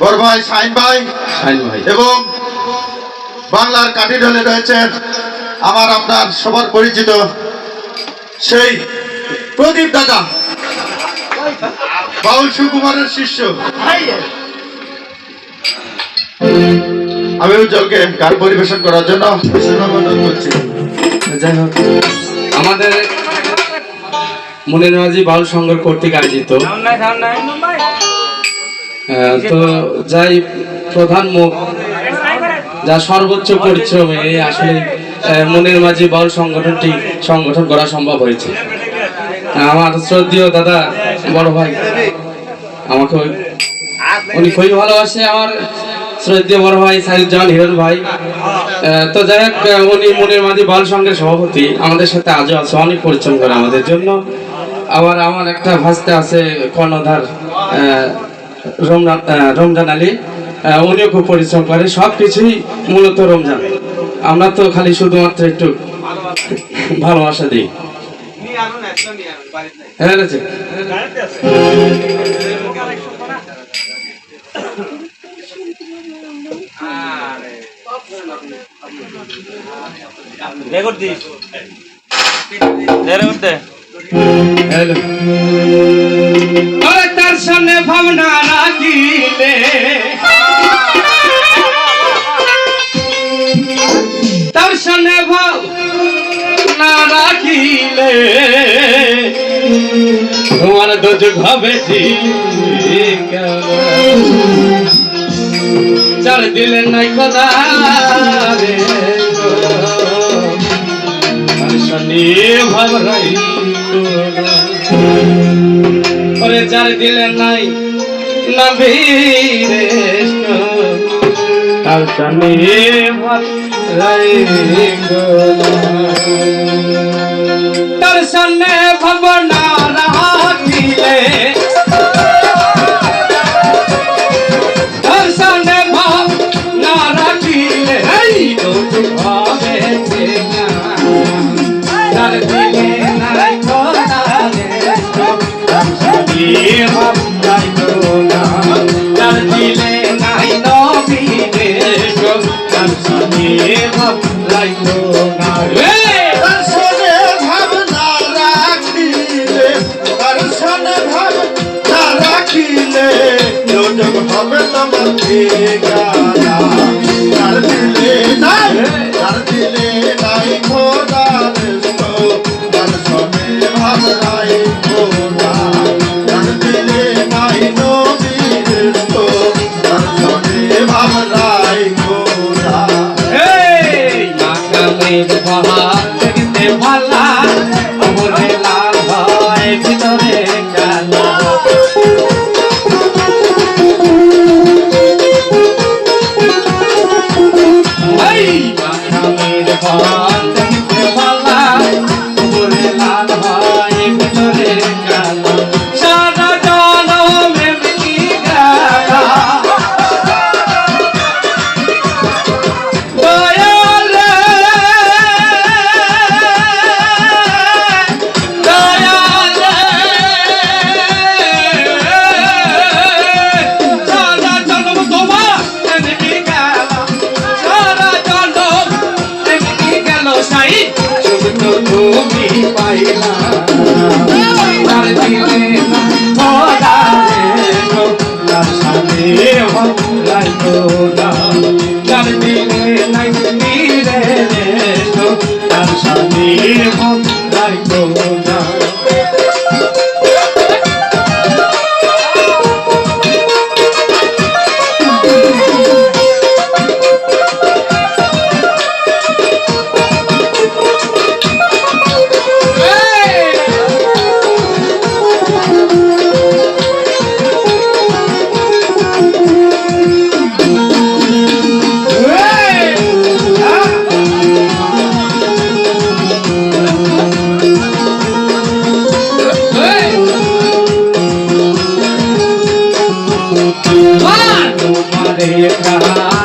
বড় ভাই ভাই। এবং বাংলার কাঠি ঢলে রয়েছেন আমার আপনার সবার পরিচিত সেই প্রদীপ দাদা বাউল সুকুমারের শিষ্য। আমি উজ্জ্বলকে গান পরিবেশন করার জন্য করছি। যাই হোক আমাদের মনের মাঝি বাউল সংঘ কর্তৃক আয়োজিত তো যাই, প্রধান মুখ যা সর্বোচ্চ পরিশ্রমে আসলে মনের মাঝি বাউল সংগঠনটি সংগঠন করা সম্ভব হয়েছে। আমার শ্রদ্ধেয় দাদা, বড় ভাই, আমাকে উনি খুবই ভালোবাসে আমার শ্রদ্ধেয় বড় ভাই, সাইদুজ্জামান হিরণ ভাই। তো যাই হোক উনি মনের মাঝি বাল সংঘের সভাপতি, আমাদের সাথে আজও আছে, অনেক পরিশ্রম করে আমাদের জন্য। আবার আমার একটা ভাস্তে আছে কর্ণধার রমজান আলী উনিও খুব পরিশ্রম করে সব কিছুই মূলত রমজান। আমরা তো খালি শুধুমাত্র একটু ভালোবাসা দিই। হ্যাঁ রেকর্ড দিস। রেকর্ড দে। হ্যালো। ওরে ভাবনা রাখিলে। তার ভাবনা রাখিলে। তোমার দোজক হবে চার দিলেন নাই খোদা রে। শনি ভাবরাই ওরে যার দিলে নাই নবীরে তার শনি তার সন্নে ভাবনা light. Up. Papa. तुम्हारे कहा